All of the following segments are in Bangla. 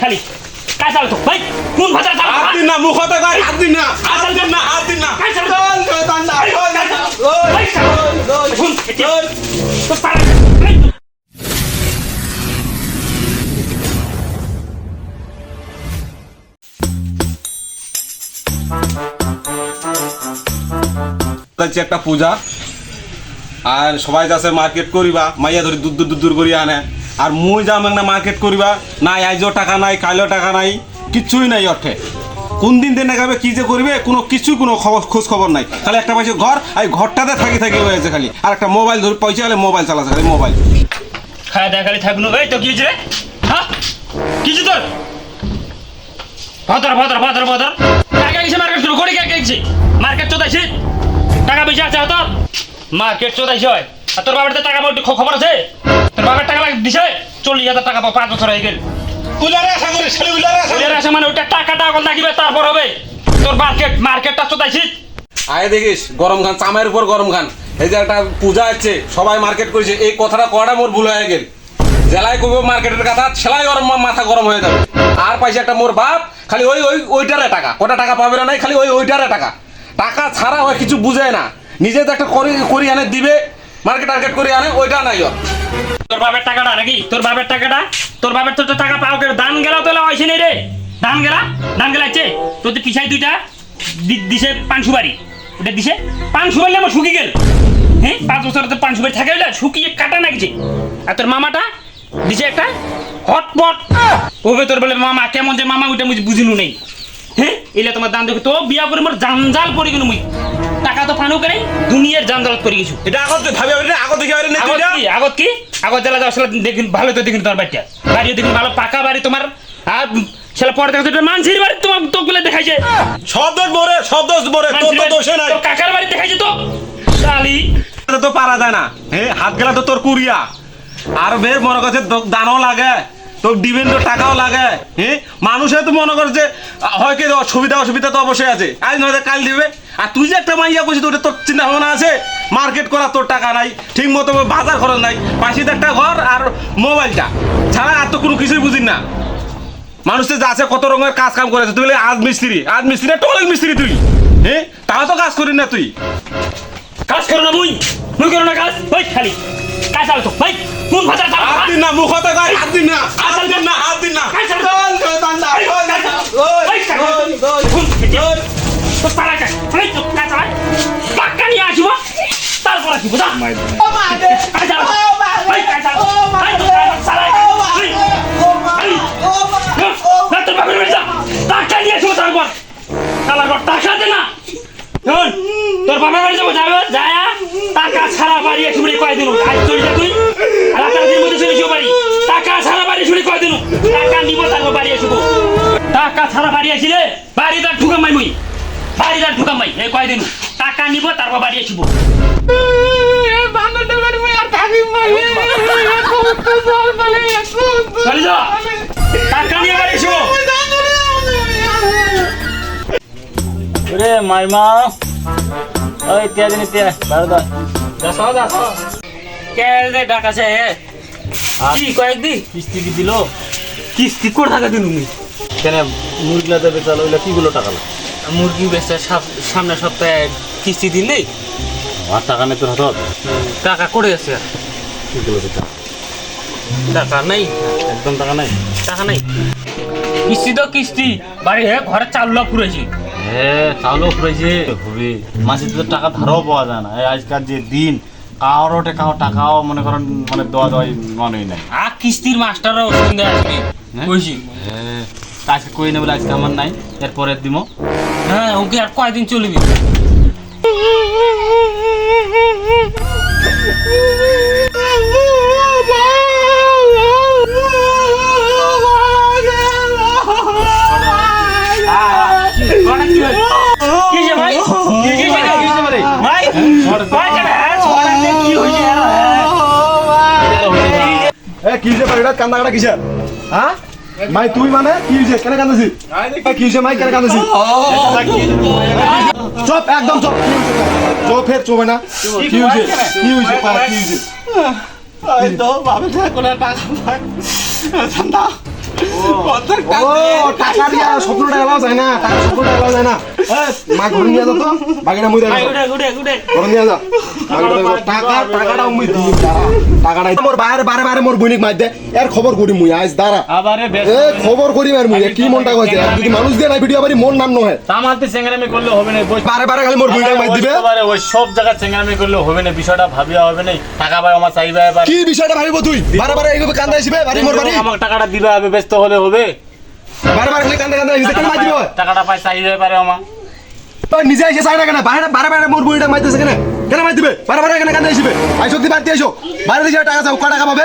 খালি কাজ তো। ভাই কোন না মুখতে না না না। কাজ শয়তান একটা পূজা। আর সবাই যাচ্ছে মার্কেট করিবা মাইয়া ধরে দূর দূর দূর দূর করিয়া আনে। আর মুই যাম না মার্কেট করিবা, নাই, আইজও টাকা নাই, কাইলেও টাকা নাই কিচ্ছুই নাই অর্থে। কোন দিন দিন দেখাবে কি যে করবে, কোনো কিছু কোনো খবর খোঁজ খবর নাই। খালি একটা পাইছে ঘর, আর ঘরটাতে থাকি থাকি হয়েছে খালি। আর একটা মোবাইল ধরে, পয়সা হলে মোবাইল চালাচ্ছে খালি মোবাইল। খায় দেখা খালি থাকনো। এই, তো কি রে? হ্যাঁ? কিছু তোর? ভদর ভদর ভদর ভদর। টাকা গেছে মার্কেট শুরু করি কে গেছে মার্কেট চোদাইছে? টাকা পয়সা আছে তো মার্কেট চোদাইছে, হয়। আর তোর বাবার তো টাকা বলতে খবর আছে? তোর বাবার টাকা লাগে দিছে? চল্লিশ হাজার টাকা পাঁচ বছর হয়ে গেল। উলারে আশা করে ছেলে উলারে আশা ওদের আসে মানে ওইটা টাকাটা এখন লাগিবে তারপর হবে। তোর মার্কেট মার্কেটটা চোদাইছি আয় দেখিস গরম খান চামের উপর গরম খান। এই যে একটা পূজা আছে সবাই মার্কেট করেছে এই কথাটা কটা মোর ভুল হয়ে গেল। জেলায় কইব মার্কেটের কথা সেলাই গরম মাথা গরম হয়ে যাবে। আর পাইছে একটা মোর বাপ খালি ওই ওই ওইটারে টাকা। কটা টাকা পাবে না নাই খালি ওই ওইটারে টাকা। টাকা ছাড়া হয় কিছু বুঝে না। নিজে তো একটা করি করি আনে দিবে মার্কেট টার্গেট করে আনে, ওইটা নাই তোর বাবার টাকাটা নাকি? তোর বাবার টাকাটা? তোর বাবার তো তো টাকা পাও কেন দান গেলা তো হয়েছে নি রে। দান গেলা? দান গেলাচ্ছে তোর তো পিছাই দুইটা দিছে পান সুপারি ওটা দিছে? পান সুপারি আমার শুকিয়ে গেল। হ্যাঁ? পাঁচ বছর তো পান সুপারি থাকে শুকিয়ে কাটা নাকিছে আর তোর মামাটা দিছে একটা হটপট। ওবে তোর বলে, মামা, কেমন যে মামা, ওইটা বুঝিনু নেই। হ্যাঁ? এলে তোমার দান দেখে। তো বিয়া করে মোর জানজাল পড়ে গেল মুই। টাকা তো ফানু করে দুনিয়ার জানজাল করে গেছু। এটা আগত ভাবে আগত দেখে পারে না আগত কি? আগত কি? আগত জেলা যাও সেটা দেখিন ভালো তো দেখিন তোমার বাড়িটা। বাড়িও দেখিন ভালো পাকা বাড়ি তোমার। আর ছেলে পরে দেখো তো মানসির বাড়ি তোমার তোগুলো দেখাইছে। সব দোষ বরে সব দোষ বরে তোর তো দোষে নাই। তোর কাকার বাড়ি দেখাইছে তো? শালি। তো পারা যায় না। হ্যাঁ হাত গেলা তো তোর কুরিয়া আর বের মনে করছে তো- দানও লাগে। তোর ডিমেন্ড টাকাও লাগে হ্যাঁ মানুষে তো মনে করছে আহ, হয় কি সুবিধা অসুবিধা তো অবশ্যই আছে। আজ নয়তো কাল দিবে। আর তুই যে একটা মাইয়া করছিস তোর তোর চিন্তা ভাবনা আছে? মার্কেট করা তোর টাকা নাই ঠিক মতো বাজার খরচ নাই। পাশে একটা ঘর আর মোবাইলটা। ছাড়া আর তো কোনো কিছুই বুঝিস না। মানুষ তো আছে কত রকমের কাজ কাম করেছে তুই বলে আজ মিস্ত্রি আজ মিস্ত্রি না টোল মিস্ত্রি তুই হ্যাঁ তাও তো কাজ করিস না তুই। কাজ করো না মুই মুই করো না কাজ ওই খালি। কাজ চালতো ভাই কোন ভাষা চালো হাত দিন না মুখতে কয় হাত দিন না। হাত দিন না হাত দিন না কাজ চালতো তো পারা কাজ ভাই তো কাজ চালাই টাকা নিয়ে আসব। তারপর আসব যা। কাজ চালো ভাই কাজ চালো তো কাজ ভাই না তোর বাপের বাড়ি যা। টাকা নিয়ে আসব তারপর। শালা ঘর টাকা দে না। শোন তোর বাপের বাড়ি যাব যাবে যায়। টাকা ছাড়া বাড়ি কয় দিন আজ চলে তুই টাকা ছাড়া বাড়ি আসিলে বাড়ি তার ঠুকাম মাই মুই বাড়ি তার ঠুকাম মাই এই কয় দিন টাকা নিব তারপর বাড়ি আসব। চলে যা। টাকা নিয়ে বাড়ি আসব। রে। মাইমা ওই তিয়া জিনিস তিয়া বারো দশ দেখো দেখো কে ডাকাছে? কি কিস্তি কি দিল? কিস্তি দিন উনি কেন মুরগিলা দেবে চাল ওইলা কিগুলো টাকা লাগে? মুরগি বেচা সামনে সপ্তাহে কিস্তি দিন নেই আর টাকা নেই তোর হাতত টাকা করে আছে কিগুলো টাকা নাই? একদম টাকা নাই? টাকা নাই? কিস্তি তো কিস্তি বাড়ি হে ঘরে চাউল পুরেছি। হ্যাঁ চাউলও ফুরাইছে হবে মাসে তো টাকা ধারও পাওয়া যায় না। আজকাল যে দিন কারও টাকাও টাকাও মনে করেন মানে দেওয়া দেওয়াই মনেই নাই। আর কিস্তির মাস্টাররাও সঙ্গে আসবে। হ্যাঁ? বুঝছি? আজকে কই নেবলে আজকে আমার নাই এরপরে দিব হ্যাঁ ওকে আর কয়দিন চলবি? কি যে পারিটা কান্দা কাটা কিসের? হ্যাঁ? মাই তুই মানে কি হয়েছে কেন কান্দাছিস এ, কি হয়েছে মাই কেন কান্দাছিস চপ একদম চপ চপ ফের চোবে না কি হয়েছে কি হয়েছে পা কি হইছে ও টাকা দিয়া স্বপ্নটা এলাও যায় না টাকা স্বপ্নটা এলাও যায় না মা ঘরে নিয়ে যাও তো। বাকিটা মুই গুড়ে ঘরে নিয়ে যা। বাকিটা দেখাবো। টাকা টাকাটা মুই দিই টাকাটা মোর বাইরে বারে বারে মোর বইনিক মার দে। এর খবর করি মুই আজ দাঁড়া। আবারে এ খবর করি মার মুই। কি মনটা কইছে যদি মানুষ দিয়ে না ভিডিও বাড়ি মন নাম নয় তামাতে চেঙ্গারামি করলে হবে না বারে বারে খালি মোর বইটা মার দিবে। এবারে ওই সব জায়গায় চেঙ্গারামি করলে হবে না বিষয়টা ভাবিয়া হবে না টাকা পাই আমার চাইবে এবার কি বিষয়টা ভাবিব তুই? বারে বারে এইভাবে কান্দা আসবে বাড়ি মোর বাড়ি আমাকে টাকাটা দিবে হবে ব্যস্ত হলে হবে। বারে বারে খালি কান্দা কান্দা কেন মার টাকাটা পাই চাইবে পারে আমার তুই নিজে এসে চাই না কেন? বাইরে বারে বারে মোর বইটা মারতেছে কেন? কেন মার দিবে বারে বারে কেন কান্দা আসবে আইসো দি বাড়তে আইসো বাইরে দিছে টাকা চাও ক টাকা পাবে।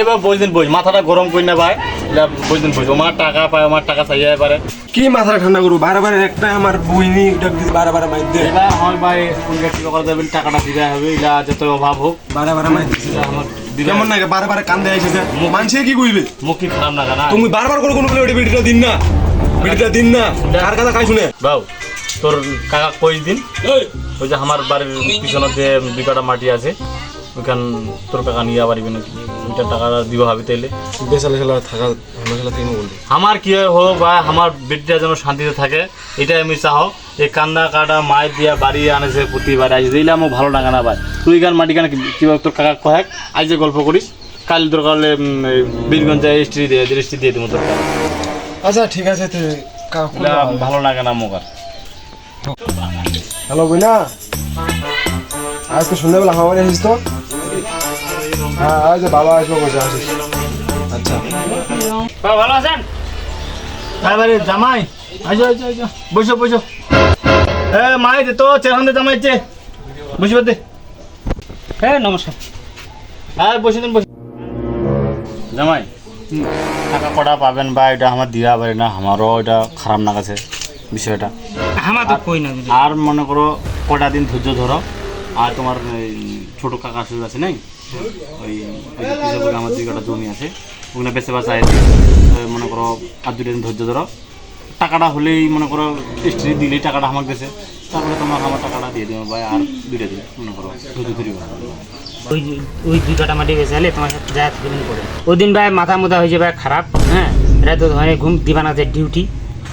এবার বই মাথাটা গরম করি না ভাই বসদিন বই আমার টাকা পায় আমার টাকা চাইবে পারে কি মাথা ঠান্ডা করব বারে বারে একটা আমার বইনি ডাক দিতে বারে বারে মার দে। এবার ভাই করে দেবেন টাকাটা দিতে হবে ইলা যত অভাব হোক বারে বারে দিছে ইলা আমার দিতে কেমন না বারে বারে কান্দে আইছে মানছে কি কইবে? মুখ কি খারাপ না। জানা তুমি বারবার করে কোনো বলে ওটা ভিডিওটা দিন না। ভিডিওটা দিন না। কার কথা কাই শুনে? বাউ তোর কাকা কই দিন? ওই যে আমার বাড়ির পিছনে যে বিকাটা মাটি আছে। ওইখান তোর কাকা নিয়ে পারবি নাকি ওইটা টাকা দিব হবে তাইলে বেসালে খেলা থাকা মেশালা থেকে বলবি আমার কি হয় হোক বা আমার বেটিটা যেন শান্তিতে থাকে এটাই আমি চাহ এই কান্দা কাটা মায়ের দিয়া বাড়ি আনেছে প্রতিবার আইসে দিলে আমার ভালো লাগে না ভাই। তুই গান মাটি গান কীভাবে তোর কাকা কয়েক আজ যে গল্প করিস কাল দরকার হলে বীরগঞ্জে স্ত্রী দিয়ে দৃষ্টি দিয়ে দিব তোর আচ্ছা ঠিক আছে তুই ভালো লাগে না মোক আর হ্যালো বইনা। আজকে সন্ধ্যাবেলা আমার বাড়ি আসিস তো? হ্যাঁ বাবা আসব বসে আসিস। আচ্ছা। বাবা, ভালো আছেন? এবারে জামাই। আইসো আইসো আইসো বসো বসো। এ মাই তো চেহান দে জামাই চে বসবে দে। হ্যাঁ নমস্কার। হ্যাঁ বসে দিন বসে। জামাই টাকা কটা পাবেন বা এটা আমার দিয়া পারে না আমারও এটা খারাপ না গেছে বিষয়টা। আমার তো কই না আর মনে করো কটা দিন ধৈর্য ধরো আর তোমার ছোট কাকা শ্বশুর আছে নাই? ওই পরে আমার দুই কাটা জমি আছে ওগুলো বেঁচে বাঁচা মনে করো আর দুটো দিন ধৈর্য ধরো। টাকাটা হলেই মনে করো স্ত্রী দিলেই টাকাটা আমাকে দিয়েছে তারপরে তোমার আমার টাকাটা দিয়ে দেবো ভাই আর দুইটা দিন মনে করো। ধৈর্য ধরি ওই ওই দুই কাটা মাটি বেঁচে হলে তোমার সাথে যা করে। ওই দিন ভাই মাথা মুদা হয়ে যাবে খারাপ হ্যাঁ? এটা তো ধরে ঘুম দিবা না যে ডিউটি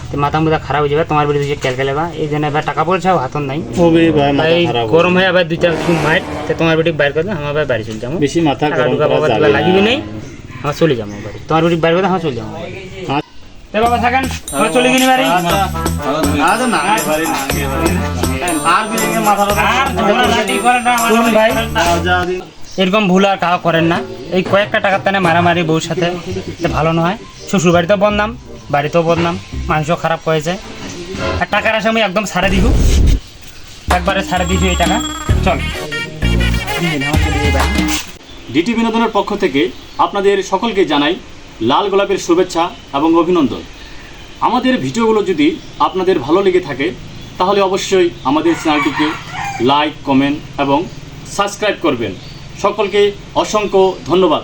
তো মাথা মুদা খারাপ হয়ে যাবে তোমার বাড়ি যে ক্যালকেলেবা এই জন্য এবার টাকা পয়সাও হাতন নাই। হবে ভাই মাথা ভাই খারাপ গরম হয়ে আবার দুই চার মাইট তো তোমার বাড়ি বাইর করে দাও, আমার ভাই বাড়ি চলে যাব। বেশি মাথা লাগিবে নেই আমার চলে যাব বাড়ি। তোমার বাড়ি বাইর করে দাও, আমার চলে যাব হ্যাঁ। বাবা থাকেন চলে বাড়ি। আচ্ছা না এবারে না এবারে আর বিলিংয়ে মাথাটা আর ঝগড়াঝাটি করে না শুনুন ভাই। যা দিন এরকম ভুল আর কাউ করেন না। এই কয়েকটা টাকার টানে মারামারি বউর সাথে ভালো নয়। শ্বশুর বাড়িতেও বদনাম। বাড়িতেও বদনাম, মানুষও খারাপ হয়ে যায়। আর টাকার আশা আমি একদম ছাড়ে দিব। একবারে ছাড়ে দিবি এই টাকা। চল। ডিটি বিনোদনের পক্ষ থেকে আপনাদের সকলকে জানাই লাল গোলাপের শুভেচ্ছা এবং অভিনন্দন। আমাদের ভিডিওগুলো যদি আপনাদের ভালো লেগে থাকে, তাহলে অবশ্যই আমাদের চ্যানেলটিকে লাইক, কমেন্ট এবং সাবস্ক্রাইব করবেন। সকলকে অসংখ্য ধন্যবাদ।